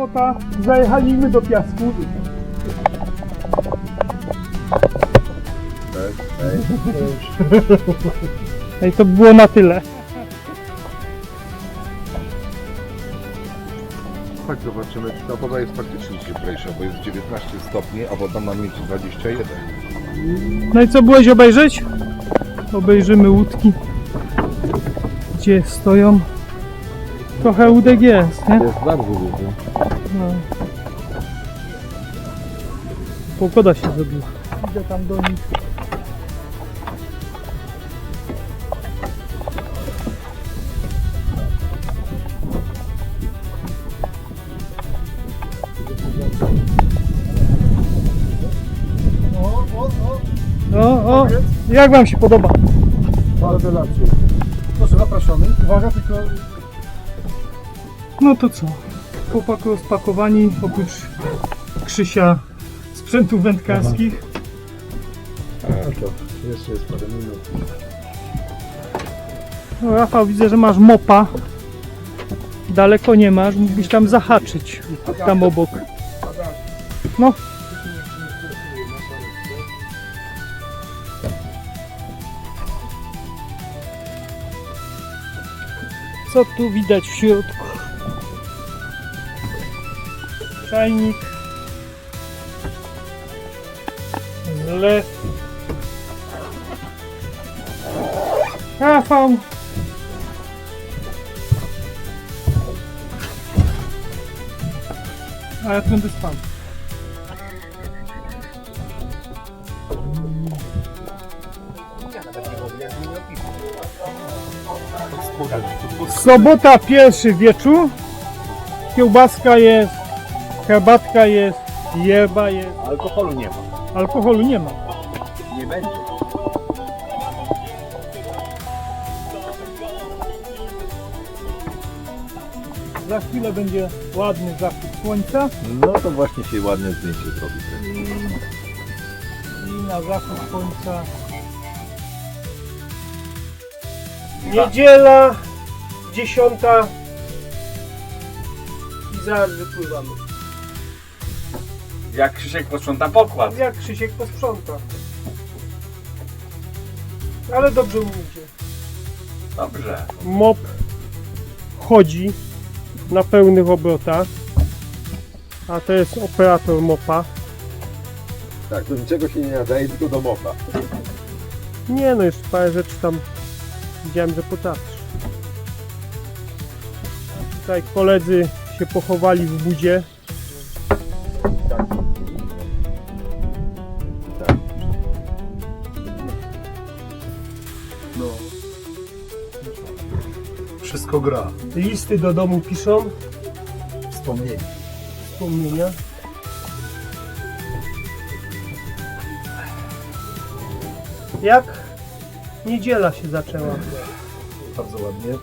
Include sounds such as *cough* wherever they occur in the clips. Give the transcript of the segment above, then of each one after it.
Sobota, zajechaliśmy do piasku. No i to było na tyle. Chodź zobaczymy, czy ta woda jest faktycznie cieplejsza, bo jest 19 stopni, a woda ma mieć 21. No i co byłeś obejrzeć? Obejrzymy łódki, gdzie stoją. Trochę łódek jest, nie? Jest bardzo dużo. No. Pogoda się zrobiła. Idę tam do nich. O, o, jak wam się podoba? Bardzo lepszy. Proszę, zapraszamy. Uwaga, tylko No to co? Chłopak rozpakowani, oprócz Krzysia sprzętów wędkarskich. A to jeszcze jest parę minut. No, Rafał, widzę, że masz mopa. Daleko nie masz, mógłbyś tam zahaczyć. Tam obok. No. Co tu widać w środku? Czajnik. Zlew. Rafał. A ja będę spał. Sobota pierwszy wieczór. Kiełbaska jest, herbatka jest, yerba jest. Alkoholu nie ma. Alkoholu nie ma. Nie będzie. Za chwilę będzie ładny zachód słońca No to właśnie się ładne zdjęcie zrobi. i, i na zachód słońca Niedziela, dziesiąta i zaraz wypływamy. Jak Krzysiek posprząta pokład. Jak Krzysiek posprząta. Ale dobrze mu idzie. Dobrze. Mop chodzi na pełnych obrotach. A to jest operator mopa. Tak, do niczego się nie nadaje, tylko do mopa. Nie no, jeszcze parę rzeczy tam widziałem, że potrafisz. Tutaj koledzy się pochowali w budzie. Wszystko gra. Listy do domu piszą, Wspomnienie. wspomnienia. Jak niedziela się zaczęła. Bardzo ładnie.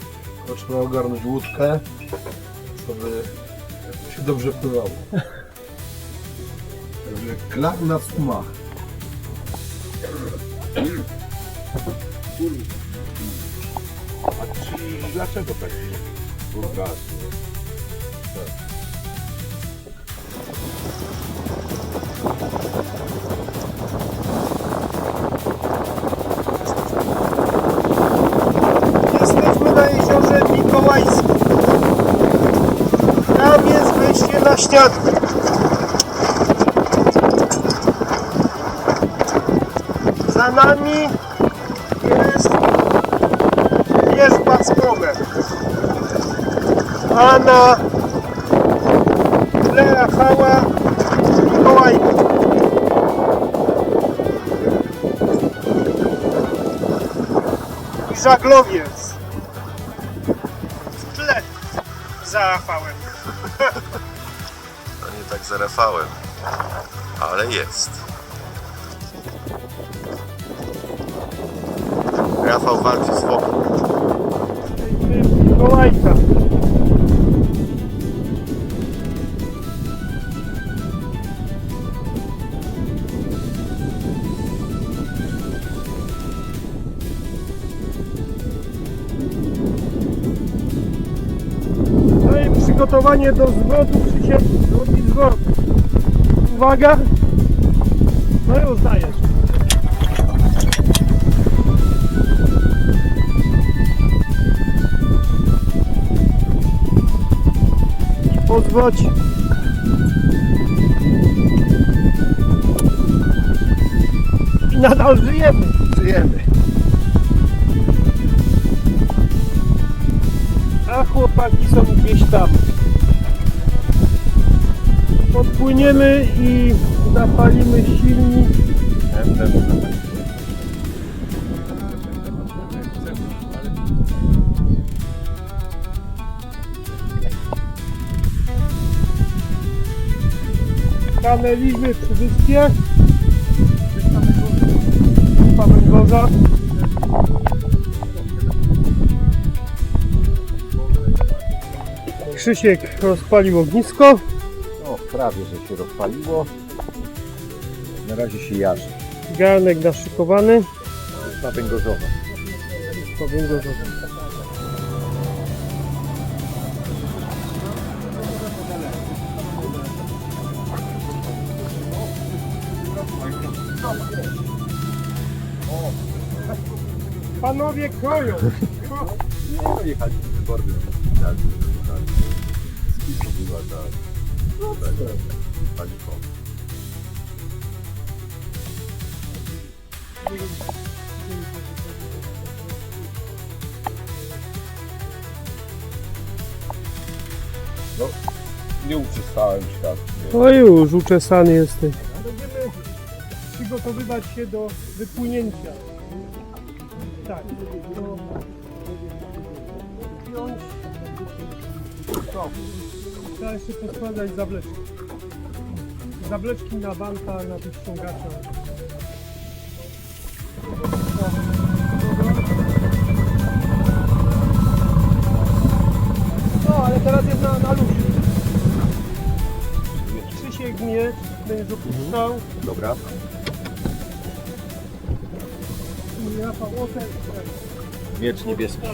Trzeba ogarnąć łódkę, żeby się dobrze pływało. *laughs* Także na sumach. Dlaczego tak na jeziorze Mikołajskim. Tam jest wyjście na śniadanie. Za nami A na tle Rafała Mikołajka. I żaglowiec. W tle za Rafałem. *laughs* To nie tak zarafałem, ale jest. Przygotowanie do zwrotu przysięgu, drogi zwrot. Uwaga. No. I po zwrocie. I nadal żyjemy. Żyjemy. A chłopaki są gdzieś tam. Podpłyniemy i zapalimy silnik. Stanęliśmy przy wyspie. Wyspa Węgorza. Krzysiek rozpalił ognisko. Prawie, że się rozpaliło. Na razie się jarzy. Garnek naszykowany. Na węgorzowa. Go, że... Panowie kroją! *laughs* No, jechaliśmy wyborny. Tak, tak. Spisu była ta... ta paliwo. No, nie uczestałem się tak. Nie. No już, uczesany jesteś. Będziemy przygotowywać się do wypłynięcia. Tak. To... Wziąć. Co? Trzeba jeszcze poskładać zawleczki. Zawleczki na wanta, na tych ściągaczach. No, ale teraz jest na, na luzie. Krzysiek mnie będziesz opuszczał. Dobra. I Rafał Otel. Miecz niebieski.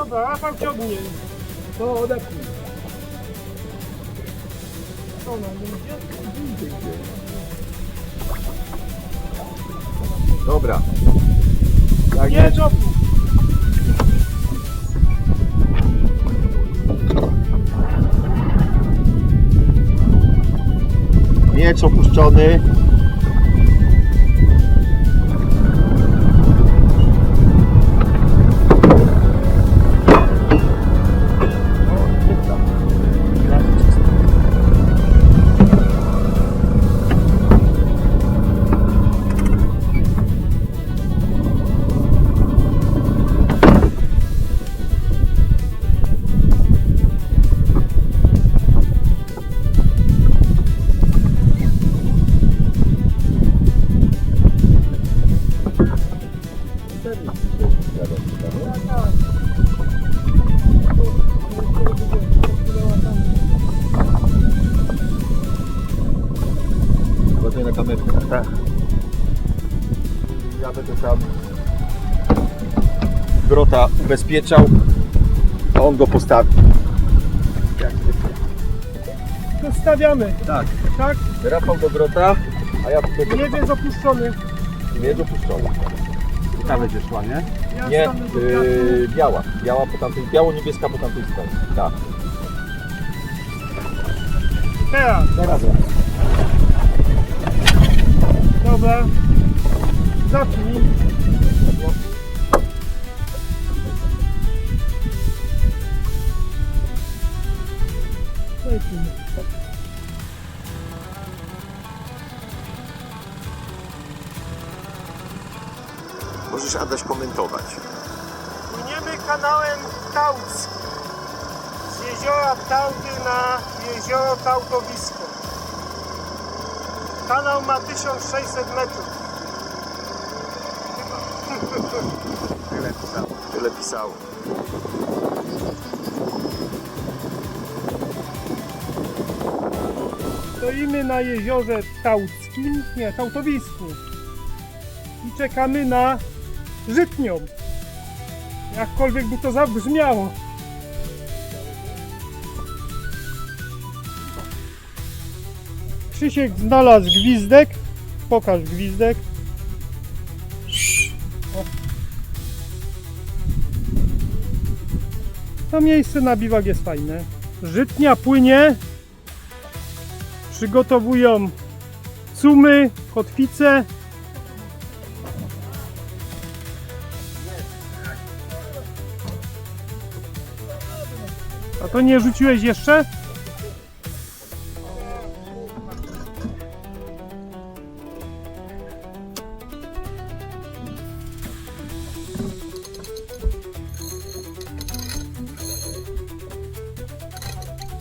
Dobra, Rafał ciągnie. To odepnij. Co ona nie idzie? Dobra. Tak Nie, Jopu! Miecz opuszczony. Ubezpieczał, a on go postawi. Jak zwykle. To stawiamy. Tak. Tak? Rafał do grota, a ja tu będę Niebie jest opuszczony. nie dopuszczony. I ta będzie szła, nie? Ja Nie, stanę do wiatru. yy, biała. Biała po tamtej, biało-niebieska po tamtej stronie. Tak. Teraz. Teraz Dobra. Zacznij. Lecimy. Możesz Adaś komentować. Płyniemy kanałem Tauc. Z jeziora Tauty na jezioro Tautowisko. Kanał ma 1600 metrów. *laughs* Tyle pisało. Tyle pisało. Stoimy na jeziorze Tauckim, nie, Tautowisku. I czekamy na żytnią. Jakkolwiek by to zabrzmiało. Krzysiek znalazł gwizdek. Pokaż gwizdek. O. To miejsce na biwak jest fajne. Żytnia płynie. Przygotowują cumy, kotwice. A to nie rzuciłeś jeszcze?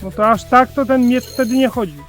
No to aż tak to ten miecz wtedy nie chodzi.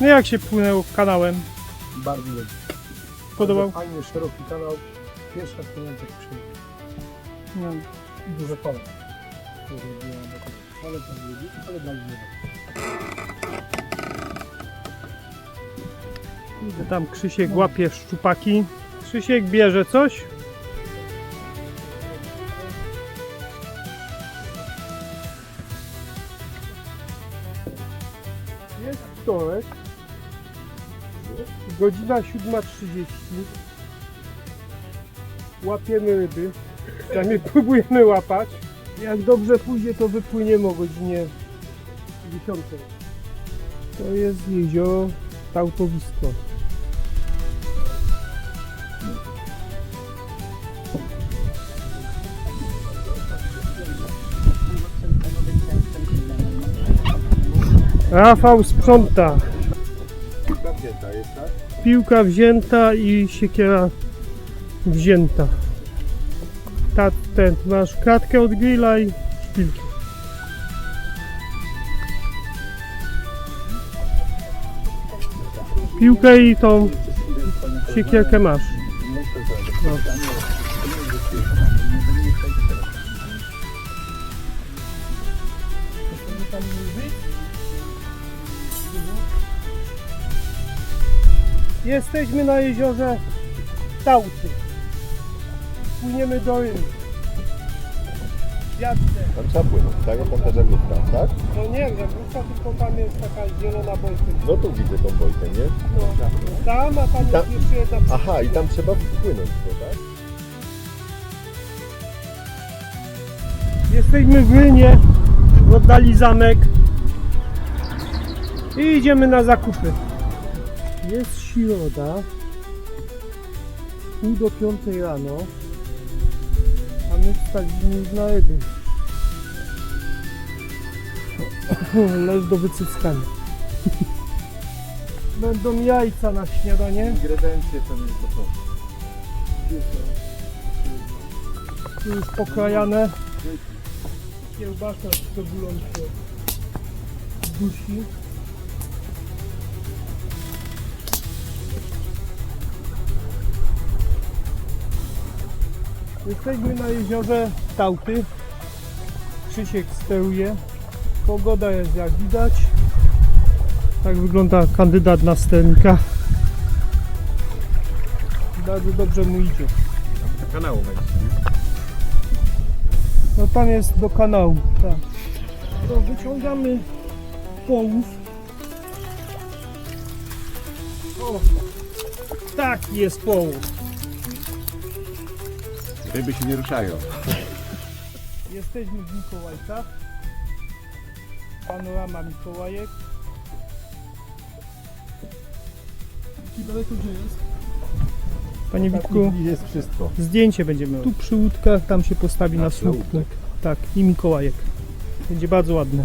No jak się płynęło kanałem? Bardzo dobrze. Podobał? Fajnie, szeroki kanał. Pierwsza płynięta przy Nie. duże pole. Ale tam ludzi, ale dla Tam Krzysiek łapie szczupaki. Krzysiek bierze coś. Jest wtorek. Godzina 7.30. Łapiemy ryby. Przynajmniej *laughs* próbujemy łapać. Jak dobrze pójdzie, to wypłyniemy o godzinie 10. To jest jezioro Tautowisko. Rafał sprząta. Piłka wzięta jest, tak? Piłka wzięta i siekiera wzięta. Ta, ten, masz kratkę od grilla i szpilki. Piłkę i tą siekierkę masz. No. Jesteśmy na jeziorze Tauty. Płyniemy do ryby. Jadce. Tam trzeba płynąć, tak? Tam ta żaglówka, tak? No nie wiem, wróżka tylko tam jest taka zielona bojka. No tu widzę tą bojkę, nie? No, tam, a tam Tam- jest jeszcze jedna Aha, i tam trzeba płynąć, no, tak? Jesteśmy w Rynie, w oddali zamek i idziemy na zakupy. Jest środa, pół do piątej rano, a my wstaliśmy na ryby. *coughs* Leż do wycyckania. *laughs* Będą jajca na śniadanie. Ingredencje to jest to. Tu już pokrajane. Kiełbasa z cebulą się dusi. Jesteśmy na jeziorze Tauty. Krzysiek steruje. Pogoda jest jak widać. Tak wygląda kandydat na sternika. Bardzo dobrze mu idzie. Kanału wejść. No tam jest do kanału, tak. To wyciągamy połów. O, taki jest połów. Ryby się nie ruszają. Jesteśmy w Mikołajkach. Panorama Mikołajek. I daleko gdzie jest? Panie Witku, Jest wszystko. zdjęcie będziemy. Tu przy łódkach, tam się postawi na słupku. Tak, i Mikołajek. Będzie bardzo ładne.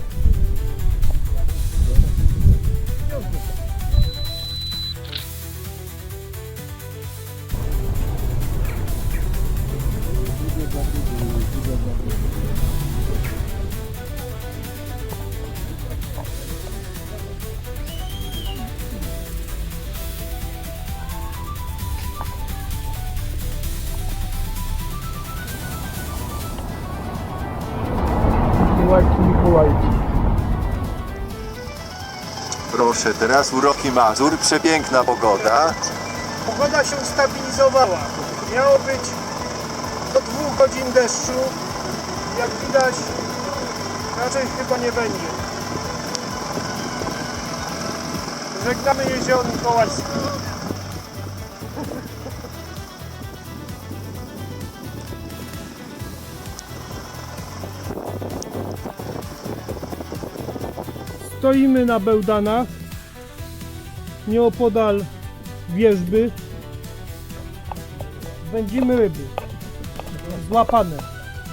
Proszę, teraz uroki Mazur, przepiękna pogoda. Pogoda się stabilizowała. Miało być do dwóch godzin deszczu. Jak widać, raczej chyba nie będzie. Żegnamy jezioro Mikołajskie. Stoimy na Bełdanach, nieopodal wierzby. Wędzimy ryby. Złapane.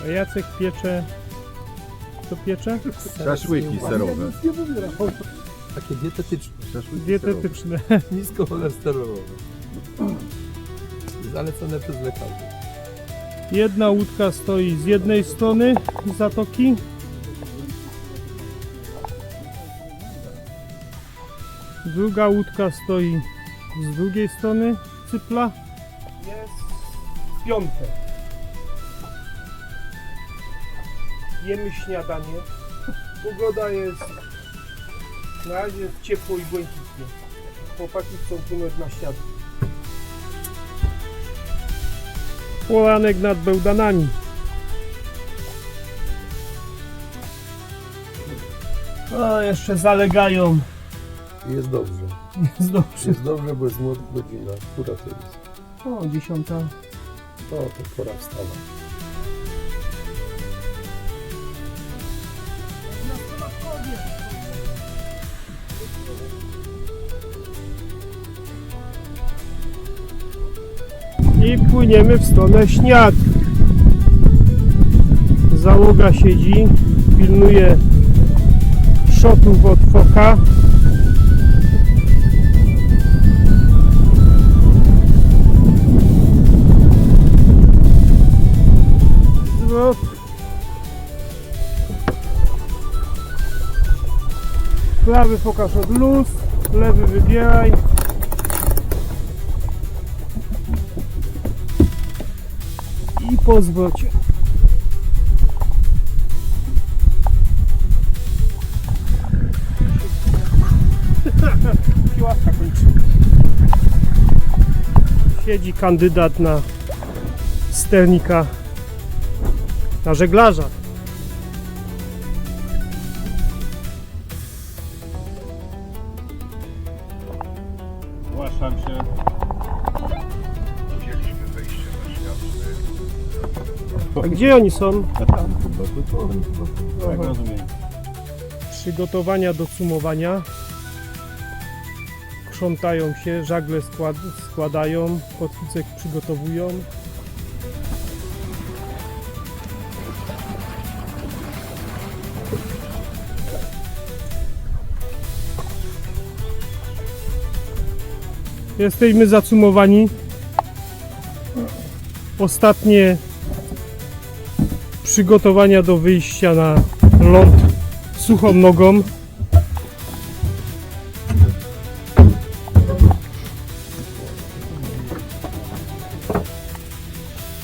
A Jacek piecze... Co piecze? *laughs* Szaszłyki serowe. Takie dietetyczne, Dietetyczne. *laughs* niskocholesterolowe. Zalecone przez lekarzy. Jedna łódka stoi z jednej strony zatoki. Druga łódka stoi z drugiej strony cypla. Jest piątek. Jemy śniadanie. Pogoda jest na razie ciepło i błękitnie. Chłopaki chcą płynąć na świat. Poranek nad Bełdanami. O, jeszcze zalegają. Jest dobrze. *laughs* Jest dobrze. Jest dobrze, bo jest młoda godzina. Która to jest? O, dziesiąta. O, to pora wstawać. I płyniemy w stronę śniad. Załoga siedzi, pilnuje szotów od foka. Prawy pokaż od luz, lewy wybieraj. i po zwrocie. Piłatka kończy. Siedzi kandydat na sternika, na żeglarza. A gdzie oni są? A tam chyba, Tak rozumiem. Przygotowania do sumowania. Krzątają się, żagle skład, składają, kotwicek przygotowują. Jesteśmy zacumowani. Ostatnie przygotowania do wyjścia na ląd suchą nogą.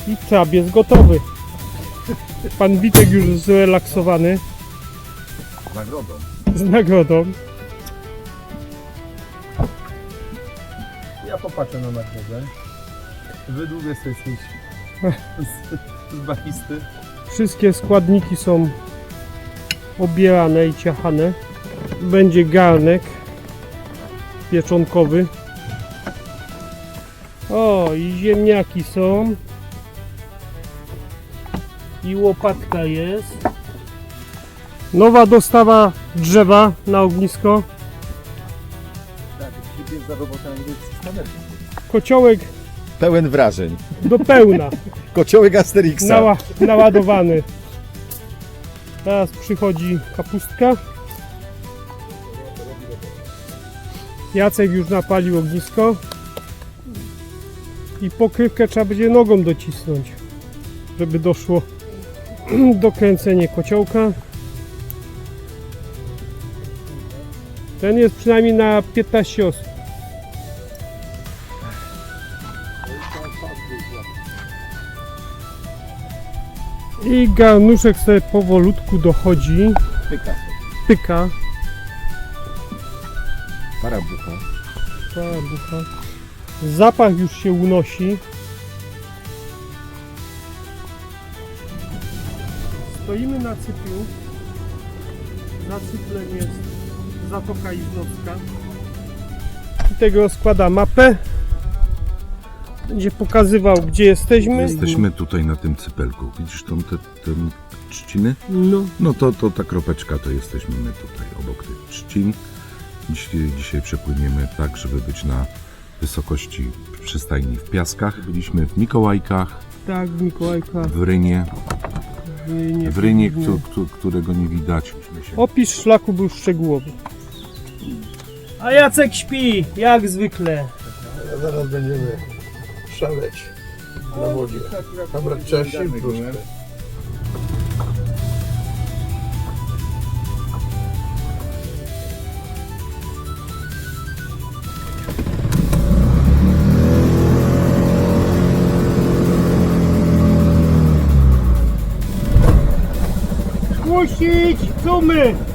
I czab jest gotowy. Pan Witek już zrelaksowany Z nagrodą. z nagrodą. Ja popatrzę na nagrodę. Wydłubię sobie *laughs* z, z bachisty. Wszystkie składniki są obierane i ciachane. Będzie garnek pieczonkowy. O, i ziemniaki są. I łopatka jest. Nowa dostawa drzewa na ognisko. Tak, za. Kociołek Pełen wrażeń. do pełna. Kociołek Asterixa. Nała, naładowany. Teraz przychodzi kapustka. Jacek już napalił ognisko. I pokrywkę trzeba będzie nogą docisnąć, żeby doszło *clears throat* dokręcenie kociołka. Ten jest przynajmniej na 15 osób. I garnuszek sobie powolutku dochodzi, Pyka. pyka, Parabucha. cała bucha. Zapach już się unosi. Stoimy na cyplu. Za cyplem jest Zatoka Iznowska. I tego składa mapę. Będzie pokazywał, gdzie jesteśmy. Jesteśmy tutaj na tym cypelku. Widzisz tą, te, te trzciny? No. No to, to ta kropeczka to jesteśmy my tutaj obok tych trzcin. Dzisiaj, dzisiaj przepłyniemy tak, żeby być na wysokości przystajni w Piaskach. Byliśmy w Mikołajkach, Tak, w Rynie, W Rynie, w Rynie, któ- któ- którego nie widać. Opis szlaku był szczegółowy. A Jacek śpi, jak zwykle. Zaraz będziemy szaleć na wodzie. Dobra, trzeba sił troszkę. Puścić sumy!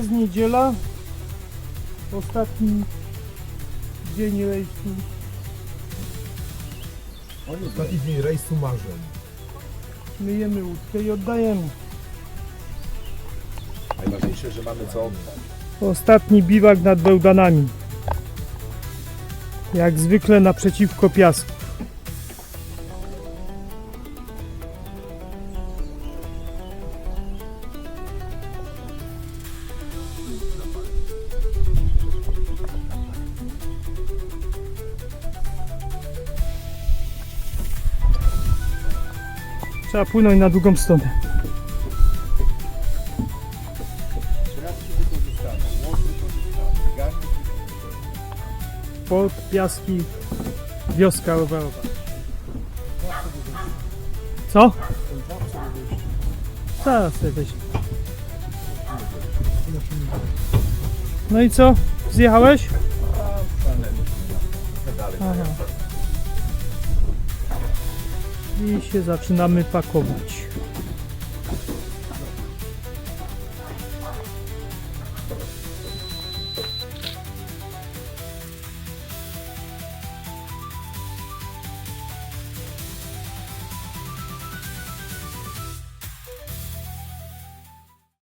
Jest niedziela. Ostatni dzień rejsu. Ostatni dzień rejsu marzeń. Myjemy łódkę i oddajemy. Najważniejsze, że mamy co Ostatni biwak nad Bełdanami. Jak zwykle naprzeciwko piasku. Trzeba płynąć na drugą stronę. Port, piaski, wioska rowerowa. Co? Zaraz sobie weź. No i co? Zjechałeś? Się zaczynamy pakować.